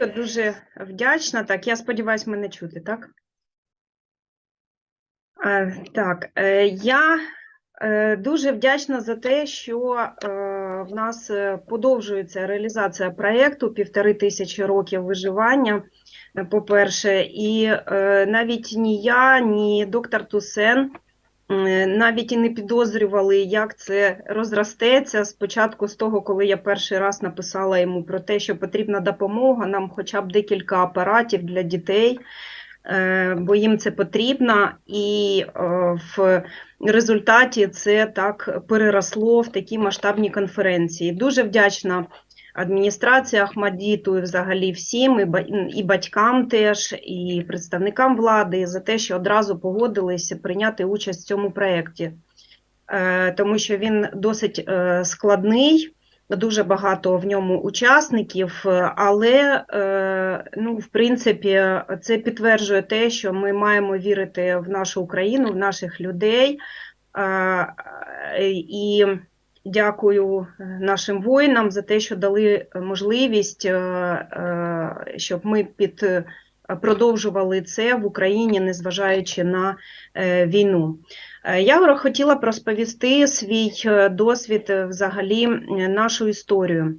Дуже вдячна. Так, я сподіваюся, мене чути, так? Е, Так, е, я е, дуже вдячна за те, що в нас подовжується реалізація проєкту півтори тисячі років виживання, е, по-перше, і навіть ні я, ні доктор Тусен навіть і не підозрювали, як це розростеться. Спочатку з того, коли я перший раз написала йому про те, що потрібна допомога, нам хоча б декілька апаратів для дітей, е, бо їм це потрібно, і е, в результаті це так переросло в такі масштабні конференції. Дуже вдячна адміністрації Ахмадіту і взагалі всім, і батькам теж, і представникам влади за те, що одразу погодилися прийняти участь в цьому проєкті, Е, тому що він досить е, складний. Дуже багато в ньому учасників, але е, ну, в принципі, це підтверджує те, що ми маємо вірити в нашу Україну, в наших людей. І дякую нашим воїнам за те, що дали можливість, е, е, щоб ми під продовжували це в Україні, незважаючи на е, війну. Е, Я хотіла б розповісти свій е, досвід, е, взагалі, е, нашу історію.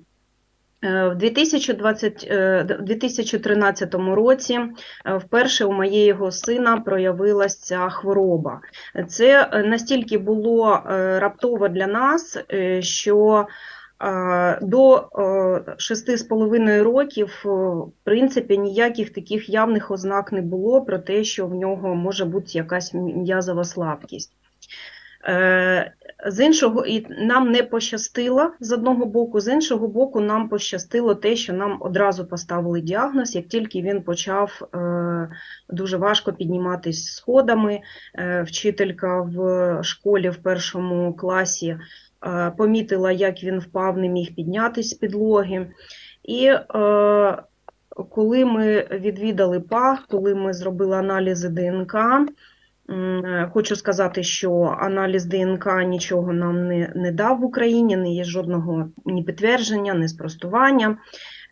Е, В 2020, е, 2013 році е, вперше у моєго сина проявилася хвороба. Це настільки було раптово для нас, що до е, шести з половиною років, в принципі, ніяких таких явних ознак не було про те, що в нього може бути якась м'язова слабкість. Е, З іншого, і нам не пощастило з одного боку, з іншого боку, нам пощастило те, що нам одразу поставили діагноз, як тільки він почав е, дуже важко підніматись сходами. Е, Вчителька в школі в першому класі помітила, як він впав, не міг піднятись з підлоги. І коли ми відвідали ПАГ, коли ми зробили аналізи ДНК, Хочу сказати, що аналіз ДНК нічого нам не, не дав в Україні, не є жодного ні підтвердження, ні спростування.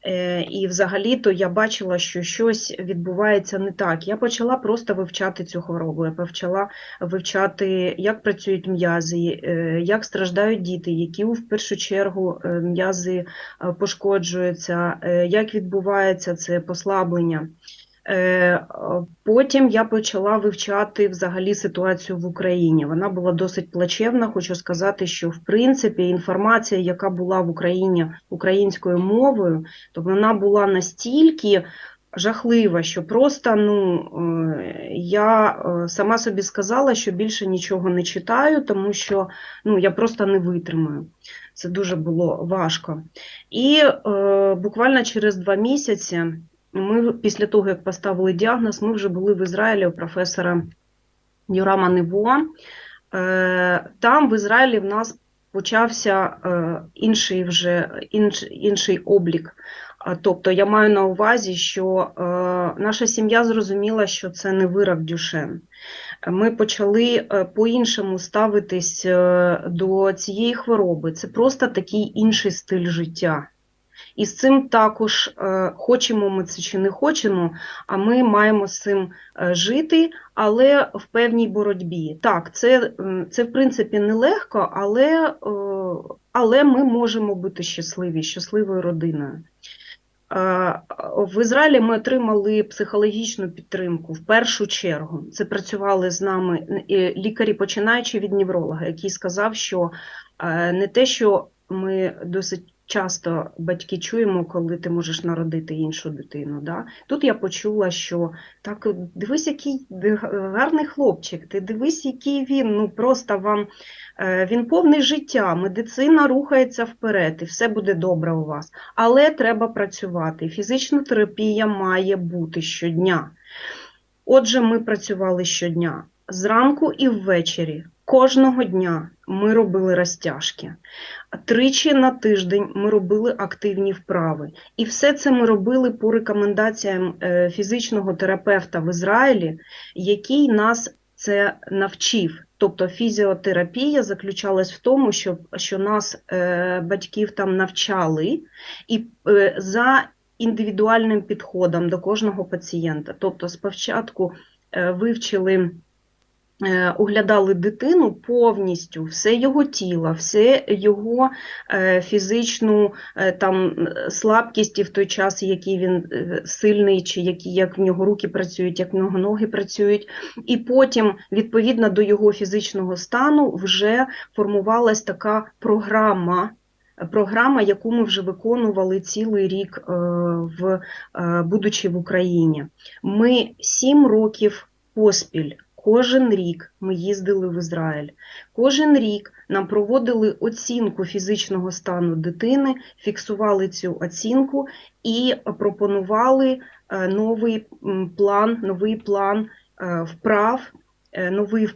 Е, І взагалі-то я бачила, що щось відбувається не так. Я почала просто вивчати цю хворобу. Я почала вивчати, як працюють м'язи, е, як страждають діти, які в першу чергу е, м'язи пошкоджуються, як відбувається це послаблення. Е, Потім я почала вивчати взагалі ситуацію в Україні. Вона була досить плачевна. Хочу сказати, що в принципі інформація, яка була в Україні українською мовою, то вона була настільки жахлива, що просто ну е, я е, сама собі сказала, що більше нічого не читаю, тому що ну я просто не витримаю. Це дуже було важко. І е, буквально через два місяці. Ми після того, як поставили діагноз, ми вже були в Ізраїлі у професора Юрама Нево. Е, Там в Ізраїлі в нас почався е, інший вже інш, інший облік. Тобто я маю на увазі, що е, наша сім'я зрозуміла, що це не вирок Дюшен. Ми почали по-іншому ставитись до цієї хвороби. Це просто такий інший стиль життя. І з цим також е, хочемо ми це чи не хочемо, а ми маємо з цим е, жити, але в певній боротьбі. Так, це, це в принципі нелегко, але, е, але ми можемо бути щасливі, щасливою родиною. В Ізраїлі ми отримали психологічну підтримку в першу чергу. Це працювали з нами лікарі, починаючи від невролога, який сказав, що не те, що ми досить часто батьки чуємо, коли ти можеш народити іншу дитину. Да? Тут я почула, що так, дивись, який гарний хлопчик, ти дивись, який він, ну просто вам е, він повний життя, медицина рухається вперед, і все буде добре у вас. Але треба працювати. Фізична терапія має бути щодня. Отже, ми працювали щодня. Зранку і ввечері, кожного дня ми робили розтяжки. Тричі на тиждень ми робили активні вправи. І все це ми робили по рекомендаціям е, фізичного терапевта в Ізраїлі, який нас це навчив. Тобто фізіотерапія заключалась в тому, що, що нас, е, батьків, там навчали, і е, за індивідуальним підходом до кожного пацієнта. Тобто, спочатку е, вивчили. Е, Оглядали дитину повністю, все його тіло, все його е, фізичну е, там слабкість і в той час, який він сильний, чи які, як в нього руки працюють, як в нього ноги працюють. І потім, відповідно до його фізичного стану, вже формувалась така програма. Програма, яку ми вже виконували цілий рік, в, будучи в Україні. Ми сім років поспіль, кожен рік ми їздили в Ізраїль. Кожен рік нам проводили оцінку фізичного стану дитини, фіксували цю оцінку і пропонували е, новий план, новий план е, вправ, е, новий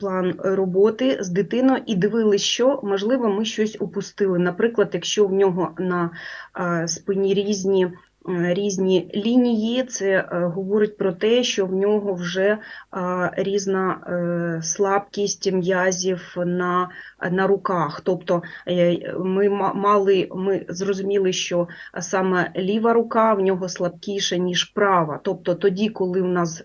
план роботи з дитиною і дивилися, що можливо ми щось упустили. Наприклад, якщо в нього на спині різні. Е, Різні лінії, це е, говорить про те, що в нього вже е, різна слабкість м'язів на, на руках. Тобто ми ма- мали, ми зрозуміли, що саме ліва рука в нього слабкіша, ніж права. Тобто тоді, коли в нас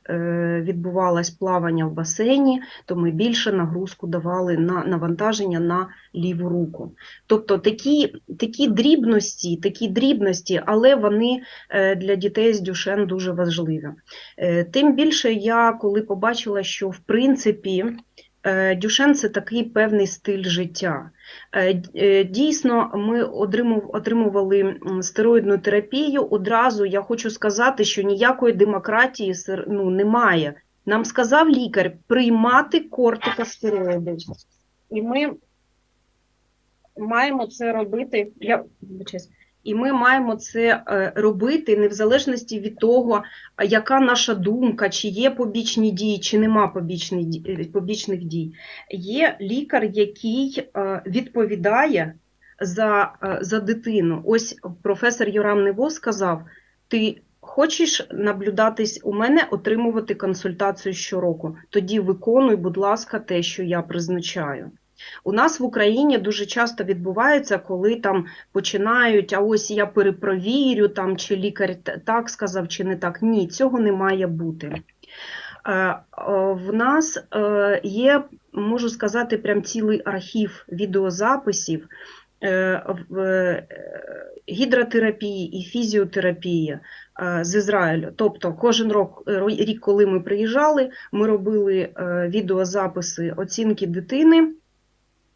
відбувалось плавання в басейні, то ми більше нагрузку давали на навантаження на ліву руку. Тобто такі, такі дрібності, такі дрібності, але вони для дітей з Дюшен дуже важливі. Е, Тим більше я коли побачила, що в принципі е, Дюшен це такий певний стиль життя. Е, е, Дійсно, ми отримували стероїдну терапію. Одразу я хочу сказати, що ніякої демократії ну, немає. Нам сказав лікар приймати кортикостероїди. І ми маємо це робити. Я. І ми маємо це е, робити не в залежності від того, яка наша думка, чи є побічні дії, чи нема побічних, е, побічних дій. Є лікар, який е, відповідає за, за дитину. Ось професор Юрам Нево сказав: ти хочеш наблюдатись у мене, отримувати консультацію щороку. Тоді виконуй, будь ласка, те, що я призначаю. У нас в Україні дуже часто відбувається, коли там починають, а ось я перепровірю, там, чи лікар так сказав, чи не так. Ні, цього не має бути. Е, В нас е, є, можу сказати, прям цілий архів відеозаписів е, гідротерапії і фізіотерапії з Ізраїлю. Тобто кожен рок, рік, коли ми приїжджали, ми робили відеозаписи оцінки дитини.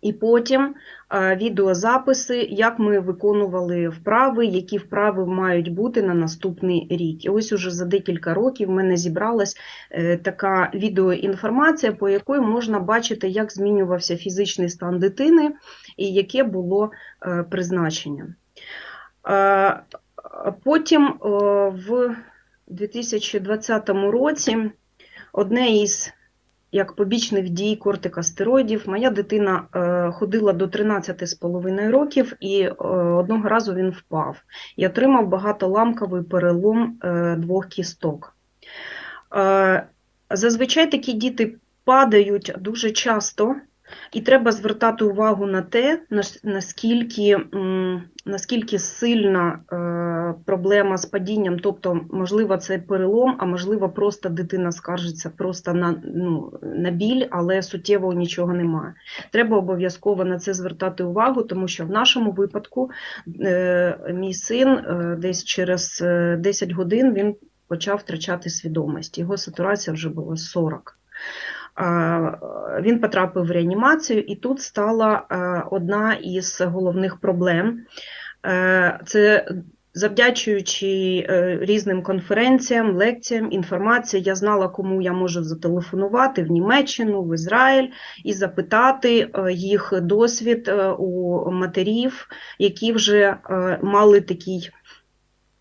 І потім е, відеозаписи, як ми виконували вправи, які вправи мають бути на наступний рік. І ось уже за декілька років в мене зібралась е, така відеоінформація, по якої можна бачити, як змінювався фізичний стан дитини і яке було е, призначення. Потім в 2020 році одне із як побічних дій кортикостероїдів. Моя дитина е, ходила до 13,5 років, і е, одного разу він впав і отримав багатоламковий перелом е, двох кісток. Зазвичай такі діти падають дуже часто, і треба звертати увагу на те, наскільки, наскільки сильна е, проблема з падінням, тобто, можливо, це перелом, а можливо, просто дитина скаржиться просто на, ну, на біль, але суттєво нічого немає. Треба обов'язково на це звертати увагу, тому що в нашому випадку е, мій син е, десь через е, 10 годин він почав втрачати свідомість. Його сатурація вже була 40. Він потрапив в реанімацію, і тут стала е, одна із головних проблем. Е, Це завдячуючи е, різним конференціям, лекціям, інформації, я знала, кому я можу зателефонувати в Німеччину, в Ізраїль і запитати їх досвід у матерів, які вже мали такий.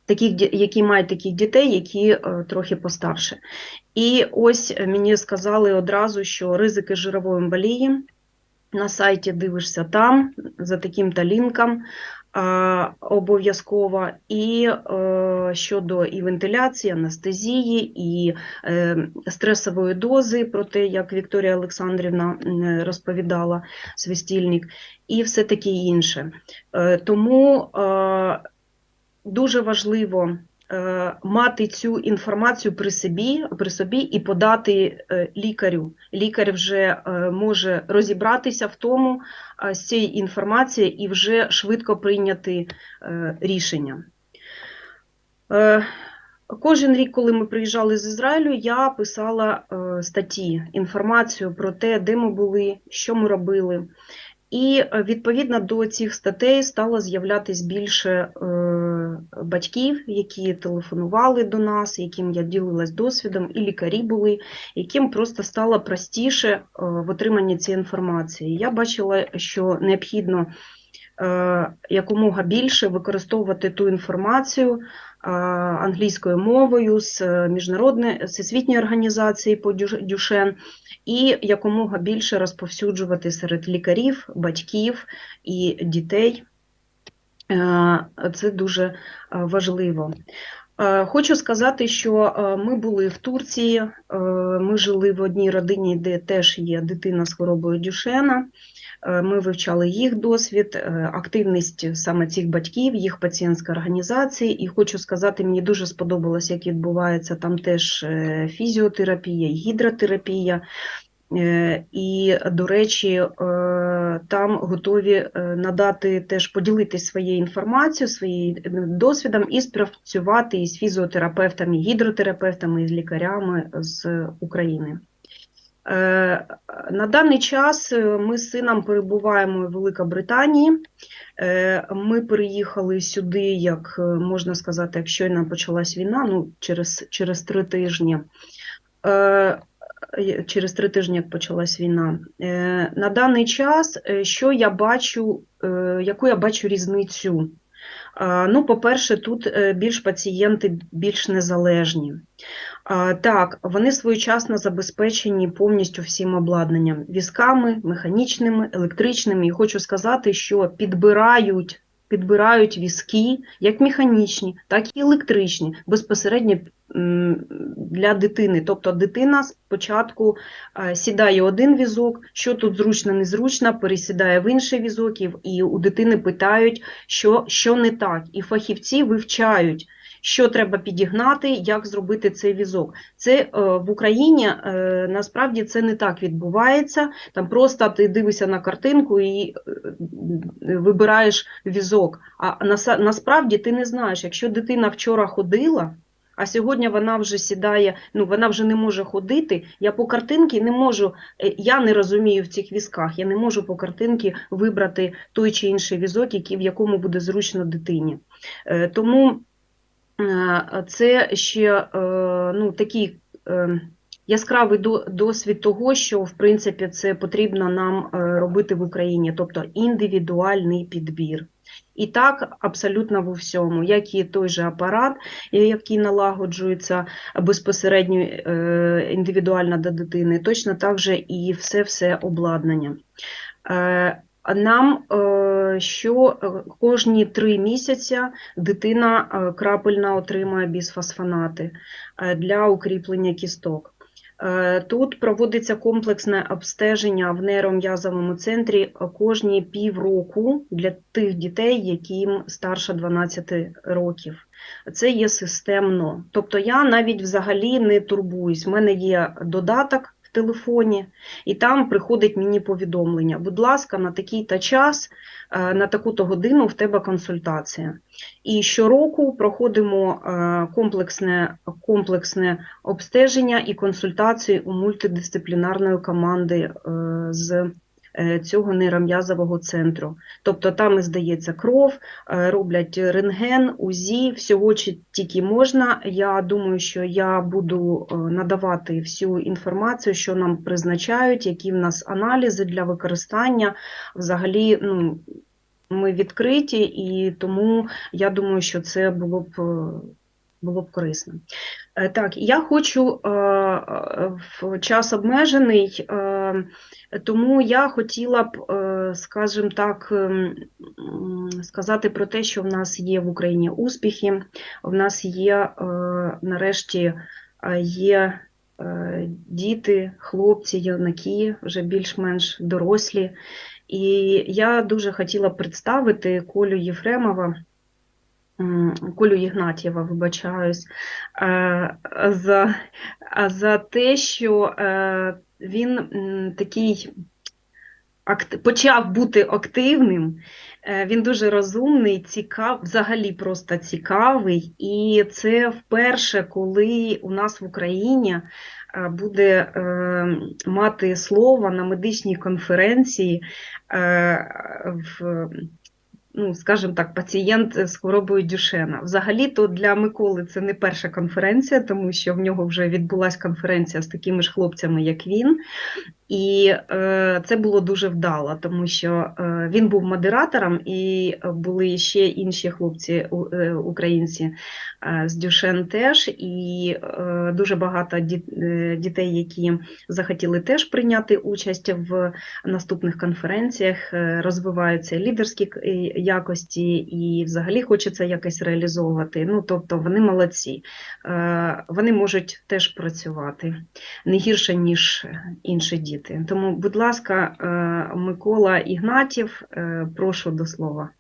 Таких, які мають таких дітей, які трохи постарше. І ось мені сказали одразу, що ризики жирової емболії на сайті дивишся там, за таким-то лінком а, обов'язково. І е, щодо і вентиляції, анестезії, і е, стресової дози, про те, як Вікторія Олександрівна розповідала, свистільник, і все таке інше. Е, тому е, дуже важливо е, мати цю інформацію при собі, при собі і подати е, лікарю. Лікар вже е, може розібратися в тому е, з цією інформацією і вже швидко прийняти е, рішення. Е, Кожен рік, коли ми приїжджали з Ізраїлю, я писала е, статті, інформацію про те, де ми були, що ми робили. І е, відповідно до цих статей стало з'являтись більше е, батьків, які телефонували до нас, яким я ділилась досвідом, і лікарі були, яким просто стало простіше е, в отриманні цієї інформації. Я бачила, що необхідно якомога більше використовувати ту інформацію англійською мовою з е, міжнародної всесвітньої організації по Дюшен і якомога більше розповсюджувати серед лікарів, батьків і дітей. Е, Це дуже е, важливо. Е, Хочу сказати, що е, ми були в Турції, е, ми жили в одній родині, де теж є дитина з хворобою Дюшена. Ми вивчали їх досвід, активність саме цих батьків, їх пацієнтської організації. І хочу сказати, мені дуже сподобалось, як відбувається там теж фізіотерапія, гідротерапія. Е, І, до речі, е, там готові е, надати теж поділитися своєю інформацією, своїм досвідом і співпрацювати із фізіотерапевтами, гідротерапевтами, з лікарями з України. На даний час ми з сином перебуваємо в Великобританії. Ми переїхали сюди, як можна сказати, як щойно почалась війна, ну, через, через три тижні. Е, Через три тижні, як почалась війна. Е, На даний час, е, що я бачу, яку я бачу різницю? Ну, по-перше, тут більш пацієнти більш незалежні. Так, вони своєчасно забезпечені повністю всім обладнанням: візками, механічними, електричними. І хочу сказати, що підбирають, підбирають візки як механічні, так і електричні, безпосередньо для дитини. Тобто дитина спочатку е, сідає один візок, що тут зручно, незручно, пересідає в інший візок, і, у дитини питають, що, що не так. І фахівці вивчають, що треба підігнати, як зробити цей візок. Це е, в Україні е, насправді це не так відбувається. Там просто ти дивишся на картинку і вибираєш візок. А насправді ти не знаєш, якщо дитина вчора ходила. А сьогодні вона вже сідає, ну вона вже не може ходити. Я по картинці не можу, е, я не розумію в цих візках, я не можу по картинці вибрати той чи інший візок, який, в якому буде зручно дитині. Е, Тому е, це ще ну, такий яскравий досвід того, що в принципі це потрібно нам робити в Україні, тобто індивідуальний підбір. І так абсолютно в всьому, як і той же апарат, е, який налагоджується безпосередньо е, індивідуально до дитини, точно так же і все-все обладнання. Е, Нам що кожні три місяці дитина крапельно отримує бісфосфонати для укріплення кісток. Е, Тут проводиться комплексне обстеження в нейром'язовому центрі кожні півроку для тих дітей, яким старше 12 років. Це є системно. Тобто я навіть взагалі не турбуюсь. У мене є додаток в телефоні, і там приходить мені повідомлення. Будь ласка, на такий-то час, е, на таку-то годину в тебе консультація. І щороку проходимо е, комплексне, комплексне обстеження і консультації у мультидисциплінарної команди е, з цього нейром'язового центру. Тобто там здається кров, е, роблять рентген, УЗІ, всього чи тільки можна. Я думаю, що я буду е, надавати всю інформацію, що нам призначають, які в нас аналізи для використання. Взагалі, ну, ми відкриті, і тому я думаю, що це було б. е, Було б корисно. Е, Так, я хочу е, е, в час обмежений, е, тому я хотіла б, е, скажімо так, ем, сказати про те, що в нас є в Україні успіхи, в нас є е, нарешті е, є е, діти, хлопці, юнаки, вже більш-менш дорослі. І я дуже хотіла б представити Колю Єфремова. Колю Ігнатєва, вибачаюсь, е, за, за те, що е, він такий акт- почав бути активним. Е, Він дуже розумний, цікав, взагалі просто цікавий. І це вперше, коли у нас в Україні е, буде е, мати слово на медичній конференції в. Ну, скажімо так, пацієнт з хворобою Дюшена. Взагалі-то для Миколи це не перша конференція, тому що в нього вже відбулася конференція з такими ж хлопцями, як він. І е, це було дуже вдало, тому що е, він був модератором, і були ще інші хлопці е, українці е, з Дюшен теж, і е, дуже багато ді- е, дітей, які захотіли теж прийняти участь в наступних конференціях, е, розвиваються лідерські е, якості, і взагалі хочеться якось реалізовувати. Ну, тобто вони молодці, Е, вони можуть теж працювати не гірше, ніж інші діти. Тому, будь ласка, е, Микола Ігнатів, е, прошу до слова.